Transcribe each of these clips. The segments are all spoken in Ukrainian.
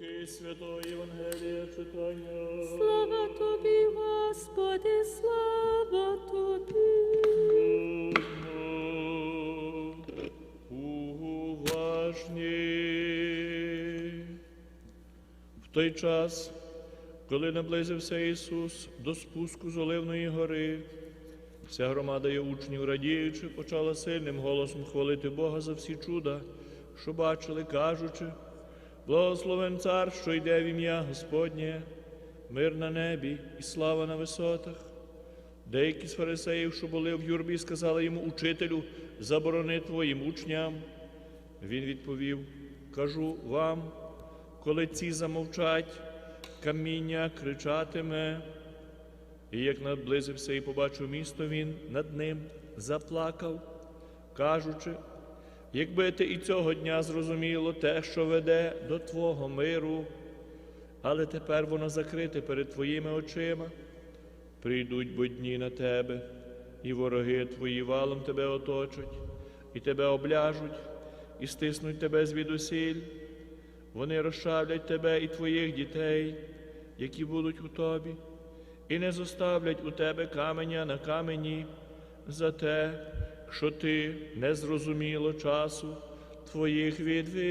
Уривки Святого Євангелія читання. Слава тобі, Господи, слава тобі. Уважні. В той час, коли наблизився Ісус до спуску з Оливної гори, вся громада його учнів, радіючи, почала сильним голосом хвалити Бога за всі чуда, що бачили, кажучи, благословен цар, що йде в ім'я Господнє, мир на небі і слава на висотах. Деякі з фарисеїв, що були в юрбі, сказали йому, учителю, заборони твоїм учням. Він відповів: Кажу вам, коли ці замовчать, каміння кричатиме. І як наблизився і побачив місто, він над ним заплакав, кажучи, якби ти і цього дня зрозуміло те, що веде до Твого миру, але тепер воно закрите перед Твоїми очима. Прийдуть бо дні на тебе, і вороги твої валом тебе оточать, і тебе обляжуть, і стиснуть тебе звідусіль. Вони розчавлять тебе і твоїх дітей, які будуть у тобі, і не зоставлять у тебе каменя на камені за те, що ти не зрозуміло часу твоїх відвіди.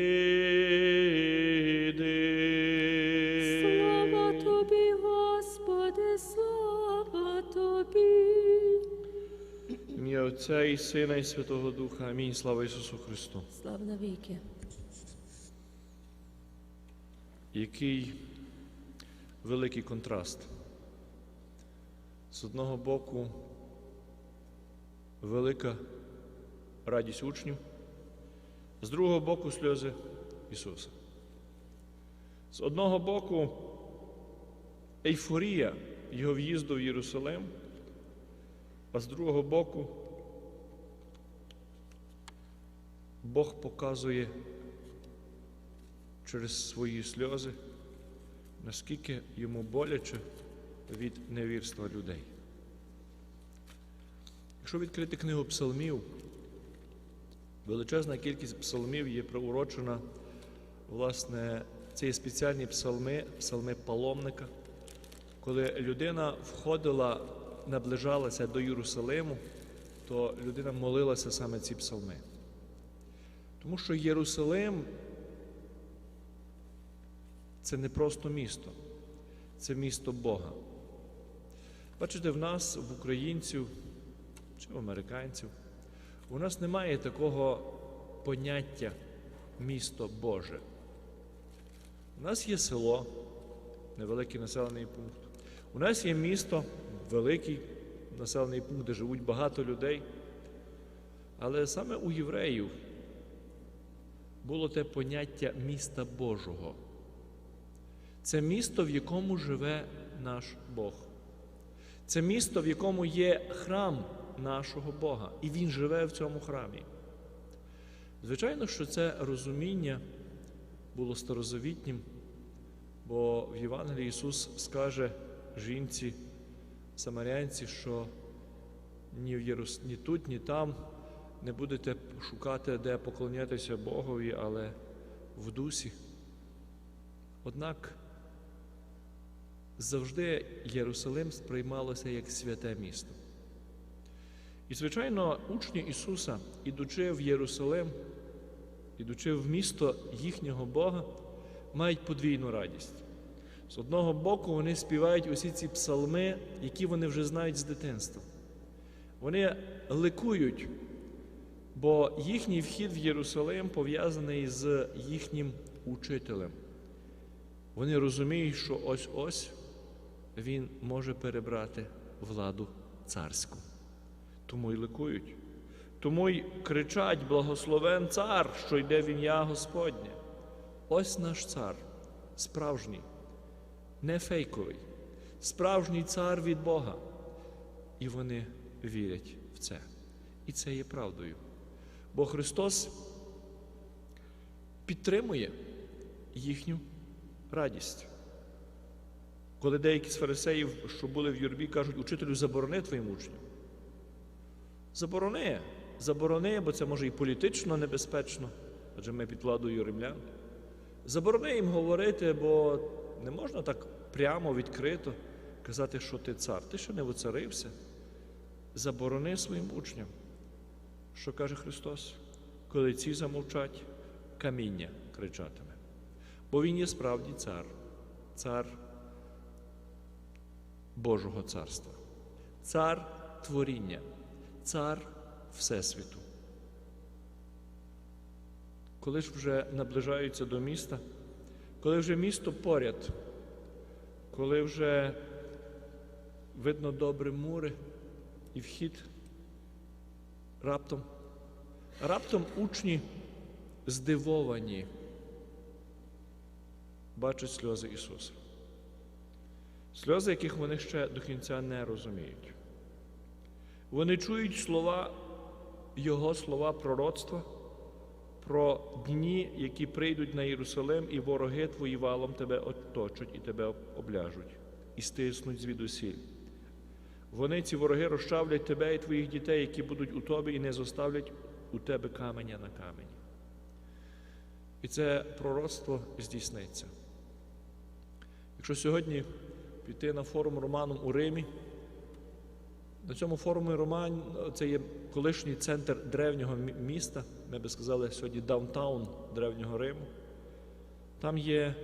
Слава тобі, Господи, слава тобі. Ім'я Отця і Сина, і Святого Духа. Амінь. Слава Ісусу Христу. Слава навіки. Який великий контраст. З одного боку, велика радість учнів, з другого боку сльози Ісуса. З одного боку, ейфорія Його в'їзду в Єрусалим, а з другого боку, Бог показує через свої сльози, наскільки йому боляче від невірства людей. Якщо відкрити книгу псалмів, величезна кількість псалмів є приурочена, власне, це є спеціальні псалми, псалми паломника, коли людина входила, наближалася до Єрусалиму, то людина молилася саме ці псалми. Тому що Єрусалим це не просто місто, це місто Бога. Бачите, в нас, в українців чи в американців, у нас немає такого поняття місто Боже. У нас є село, невеликий населений пункт. У нас є місто, великий населений пункт, де живуть багато людей. Але саме у євреїв було те поняття міста Божого. Це місто, в якому живе наш Бог. Це місто, в якому є храм нашого Бога, і Він живе в цьому храмі. Звичайно, що це розуміння було старозавітнім, бо в Євангелії Ісус скаже жінці, самарянці, що ні, в Єрус... ні тут, ні там не будете шукати, де поклонятися Богові, але в дусі. Однак завжди Єрусалим сприймалося як святе місто. І, звичайно, учні Ісуса, ідучи в Єрусалим, ідучи в місто їхнього Бога, мають подвійну радість. З одного боку, вони співають усі ці псалми, які вони вже знають з дитинства. Вони ликують, бо їхній вхід в Єрусалим пов'язаний з їхнім учителем. Вони розуміють, що ось-ось він може перебрати владу царську. Тому й ликують. Тому й кричать: благословен цар, що йде в ім'я Господнє. Ось наш цар, справжній, не фейковий, справжній цар від Бога. І вони вірять в це. І це є правдою. Бо Христос підтримує їхню радість. Коли деякі з фарисеїв, що були в юрбі, кажуть, учителю, заборони твоїм учням. Заборони, заборони, бо це може і політично небезпечно, адже ми під владою римлян. Заборони їм говорити, бо не можна так прямо, відкрито казати, що ти цар. Ти ще не воцарився. Заборони своїм учням. Що каже Христос? Коли ці замовчать, каміння кричатиме. Бо Він є справді цар, цар Божого царства, цар творіння, цар Всесвіту. Коли ж вже наближаються до міста, коли вже місто поряд, коли вже видно добре мури і вхід, раптом, раптом учні здивовані бачать сльози Ісуса. Сльози, яких вони ще до кінця не розуміють. Вони чують слова, Його слова пророцтва про дні, які прийдуть на Єрусалим, і вороги твої валом тебе оточать і тебе обляжуть, і стиснуть звідусіль. Вони, ці вороги, розчавлять тебе і твоїх дітей, які будуть у тобі, і не зоставлять у тебе каменя на камені. І це пророцтво здійсниться. Якщо сьогодні піти на форум Романом у Римі, на цьому форумі Роман це є колишній центр древнього міста, ми би сказали сьогодні даунтаун древнього Риму. Там є,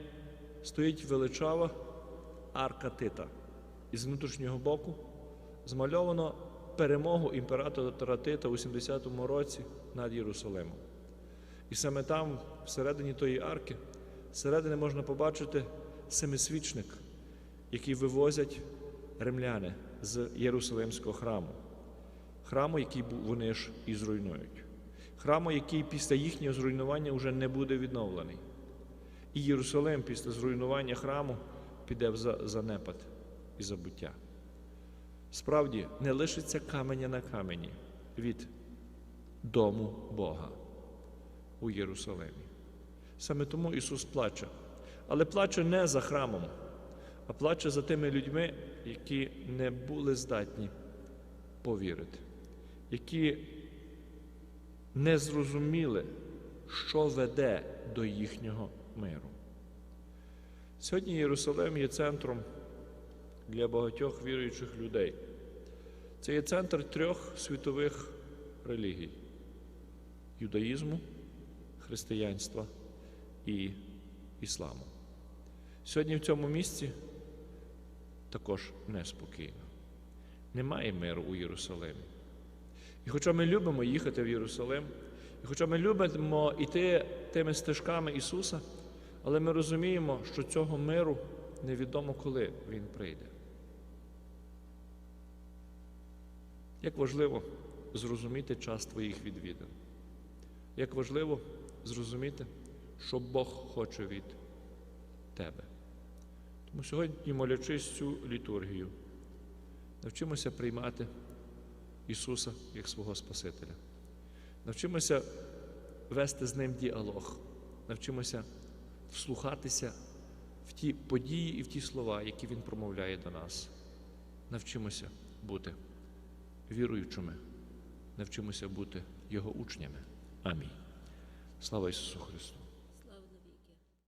стоїть величава арка Тита. І з внутрішнього боку змальовано перемогу імператора Тита у 70-му році над Єрусалимом. І саме там, всередині тої арки, всередині можна побачити семисвічник, який вивозять римляни з Єрусалимського храму. Храму, який вони ж і зруйнують. Храму, який після їхнього зруйнування вже не буде відновлений. І Єрусалим після зруйнування храму піде в за- занепад і забуття. Справді, не лишиться каменя на камені від дому Бога у Єрусалимі. Саме тому Ісус плаче. Але плаче не за храмом, а плаче за тими людьми, які не були здатні повірити, які не зрозуміли, що веде до їхнього миру. Сьогодні Єрусалим є центром для багатьох віруючих людей. Це є центр трьох світових релігій: юдаїзму, християнства і ісламу. Сьогодні в цьому місці також неспокійно. Немає миру у Єрусалимі. І хоча ми любимо їхати в Єрусалим, і хоча ми любимо йти тими стежками Ісуса, але ми розуміємо, що цього миру невідомо коли Він прийде. Як важливо зрозуміти час твоїх відвідин. Як важливо зрозуміти, що Бог хоче від тебе. Тому сьогодні, молячись цю літургію, навчимося приймати Ісуса як свого Спасителя. Навчимося вести з Ним діалог, навчимося вслухатися в ті події і в ті слова, які Він промовляє до нас. Навчимося бути віруючими, навчимося бути Його учнями. Амінь. Слава Ісусу Христу!